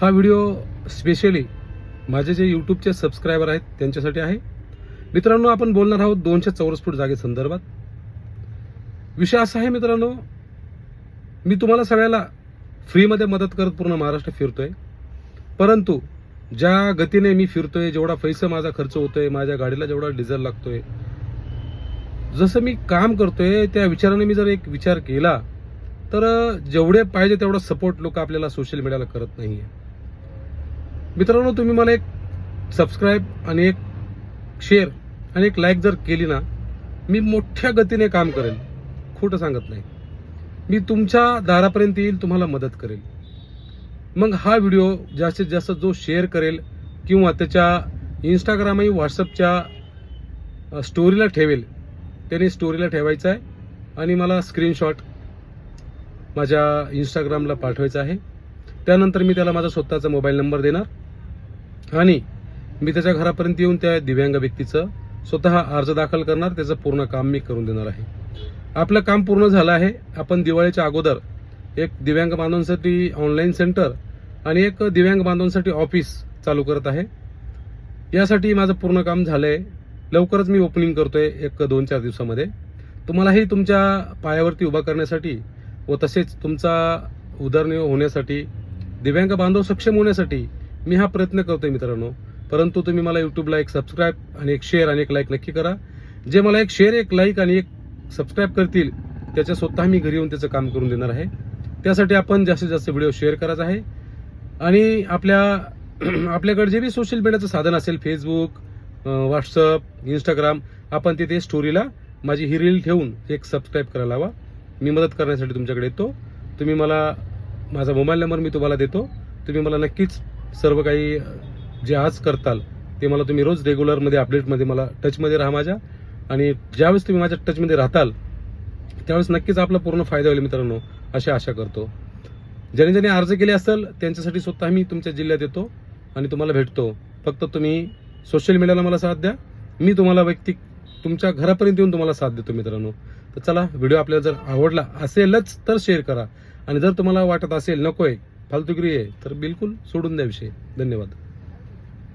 हा video specially माझे जे यूट्यूबचे सबस्क्रायबर आहेत त्यांच्यासाठी आहे. मित्रांनो आपण बोलणार आहोत दोनशे चौरस फूट जागेसंदर्भात विषय असा आहे मित्रांनो मी तुम्हाला सगळ्याला फ्रीमध्ये मदत करत पूर्ण महाराष्ट्र फिरतोय. परंतु ज्या गतीने मी फिरतोय जेवढा पैसा माझा खर्च होतोय माझ्या गाडीला जेवढा डिझेल लागतोय जसं मी काम करतोय त्या विचाराने मी जर एक विचार केला तर जेवढे पाहिजे तेवढा सपोर्ट लोक आपल्याला सोशल मीडियाला करत नाही आहे मित्रांनो तुम्ही मला एक सबस्क्राईब आणि एक शेअर आणि एक लाईक जर केली ना मी मोठ्या गतीने काम करेल. खोटं सांगत नाही. मी तुमच्या दारापर्यंत येईल तुम्हाला मदत करेल. मग हा व्हिडिओ जास्तीत जास्त जो शेअर करेल किंवा त्याच्या इंस्टाग्राम आणि व्हॉट्सअपच्या स्टोरीला ठेवेल त्याने स्टोरीला ठेवायचं आहे आणि मला स्क्रीनशॉट माझ्या इंस्टाग्रामला पाठवायचा आहे. त्यानंतर मी त्याला माझा स्वतःचा मोबाईल नंबर देणार. आणि मी त्याच्या घरापर्यंत येऊन त्या दिव्यांग व्यक्तीचं स्वतः अर्ज दाखल करणार त्याचं पूर्ण काम मी करून देणार आहे. आपलं काम पूर्ण झालं आहे. आपण दिवाळीच्या अगोदर एक दिव्यांग बांधवांसाठी ऑनलाईन सेंटर आणि एक दिव्यांग बांधवांसाठी ऑफिस चालू करत आहे. यासाठी माझं पूर्ण काम झालं आहे लवकरच मी ओपनिंग करतोय एक दोन चार दिवसामध्ये. तुम्हालाही तुमच्या पायावरती उभा करण्यासाठी व तसेच तुमचा उदरनिर्वाह होण्यासाठी दिव्यांग बांधव सक्षम होण्यासाठी मी हा प्रयत्न करतोय मित्रांनो. परंतु तुम्ही मला युट्यूबला एक सबस्क्राईब आणि एक शेअर आणि एक लाईक नक्की करा. जे मला एक शेअर एक लाईक आणि एक सबस्क्राईब करतील त्याच्या स्वतः मी घरी येऊन त्याचं काम करून देणार आहे. त्यासाठी आपण जास्तीत जास्त व्हिडिओ शेअर करायचा आहे. आणि आपल्या आपल्याकडे जे बी सोशल मीडियाचं साधन असेल फेसबुक व्हॉट्सअप इंस्टाग्राम आपण तिथे स्टोरीला माझी ही रील ठेवून एक सबस्क्राईब करायला हवा मी मदत करण्यासाठी तुमच्याकडे येतो. तुम्ही मला माझा मोबाईल नंबर मी तुम्हाला देतो. तुम्ही मला नक्कीच सर्व काही जे आज करताल ते मला तुम्ही रोज रेग्युलरमध्ये अपडेटमध्ये मला टचमध्ये राहा माझ्या. आणि ज्यावेळेस तुम्ही माझ्या टचमध्ये राहताल त्यावेळेस नक्कीच आपला पूर्ण फायदा होईल मित्रांनो अशी आशा करतो. ज्याने ज्याने अर्ज केले असेल त्यांच्यासाठी स्वतः मी तुमच्या जिल्ह्यात येतो आणि तुम्हाला भेटतो. फक्त तुम्ही सोशल मीडियाला मला साथ द्या. मी तुम्हाला वैयक्तिक तुमच्या घरापर्यंत येऊन तुम्हाला साथ देतो मित्रांनो. तर चला व्हिडिओ आपल्याला जर आवडला असेलच तर शेअर करा. आणि जर तुम्हाला वाटत असेल नकोय फालतुगिरी आहे तर बिलकुल सोडून द्या विषय. धन्यवाद.